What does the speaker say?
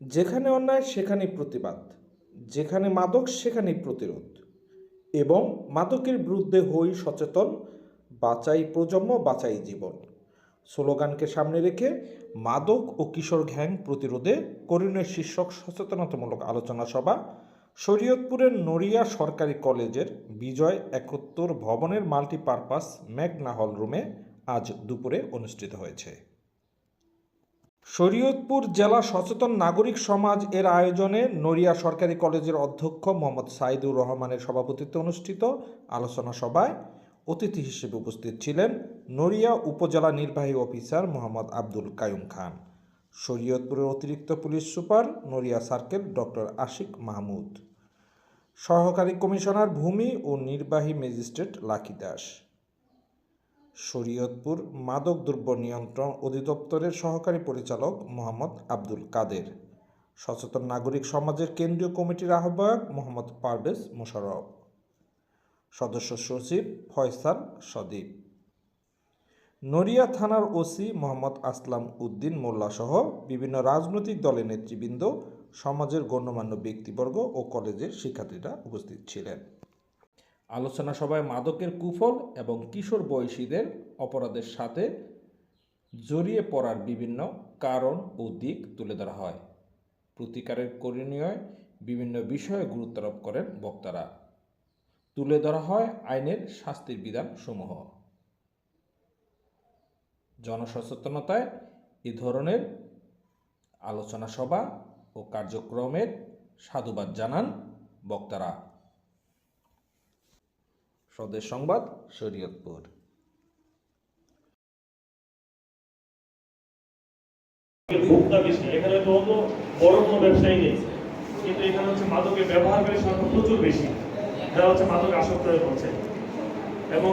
যেখানে অন্যায় সেখানেই প্রতিবাদ। যেখানে মাদক সেখানেই প্রতিরোধ। এবং মাদকের বিরুদ্ধে হই সচেতন, বাঁচাই প্রজন্ম, বাঁচাই জীবন। স্লোগানকে সামনে রেখে মাদক ও কিশোর গ্যাং প্রতিরোধে করণীয় শীর্ষক সচেতনতামূলক আলোচনা সভা শরীয়তপুরের নড়িয়া সরকারি কলেজের বিজয় একত্তর ভবনের মাল্টিপারপাস ম্যাগনা হল রুমে আজ দুপুরে অনুষ্ঠিত হয়েছে। শরীয়তপুর জেলা সচেতন নাগরিক সমাজ এর আয়োজনে নড়িয়া সরকারি কলেজের অধ্যক্ষ মোহাম্মদ সাইদুর রহমানের সভাপতিত্বে অনুষ্ঠিত আলোচনা সভায় অতিথি হিসেবে উপস্থিত ছিলেন নড়িয়া উপজেলা নির্বাহী অফিসার মোহাম্মদ আব্দুল কায়ুম খান। শরীয়তপুরের অতিরিক্ত police super Naria circle doctor Ashik Mahmud. সহকারী কমিশনার ভূমি ও নির্বাহী ম্যাজিস্ট্রেট লাকি দাস। শরীয়তপুর মাদক দ্রব্য নিয়ন্ত্রণ অধিদপ্তরের সহকারী পরিচালক মোহাম্মদ আব্দুল কাদের। সচেতন নাগরিক সমাজের কেন্দ্রীয় কমিটির আহ্বায়ক মোহাম্মদ পারভেজ মোশাররফ। সদস্য সচিব ফয়সাল সদীপ। নড়িয়া থানার ওসি মোহাম্মদ আসলাম উদ্দিন মোল্লা সহ বিভিন্ন রাজনৈতিক দলের নেতৃবৃন্দ, সমাজের গণ্যমান্য ব্যক্তিবর্গ ও কলেজের শিক্ষার্থীরা উপস্থিত ছিলেন। আলোচনা সভায় মাদকের কুফল এবং কিশোর বয়সীদের অপরাধের সাথে জড়িয়ে পড়ার বিভিন্ন কারণ ও দিক তুলে ধরা হয়। প্রতিকারের করণীয় বিভিন্ন বিষয়ে গুরুত্বারোপ করেন বক্তারা। তুলে ধরা হয় আইনের শাস্তির বিধান সমূহ জনসচেতনতায় এ ধরনের আলোচনা সভা ও কার্যক্রমের সাধুবাদ জানান বক্তারা। স্বদেশ সংবাদ, শরীয়তপুর। ভোক্তা বেশি এখানে তো অন্য বড় কোনো ব্যবসায়ী নেই। কিন্তু এখানে হচ্ছে মাদকের ব্যবহারকারী সংখ্যা প্রচুর বেশি। যারা হচ্ছে মাদক আসক্ত হয়ে পড়ছে। এবং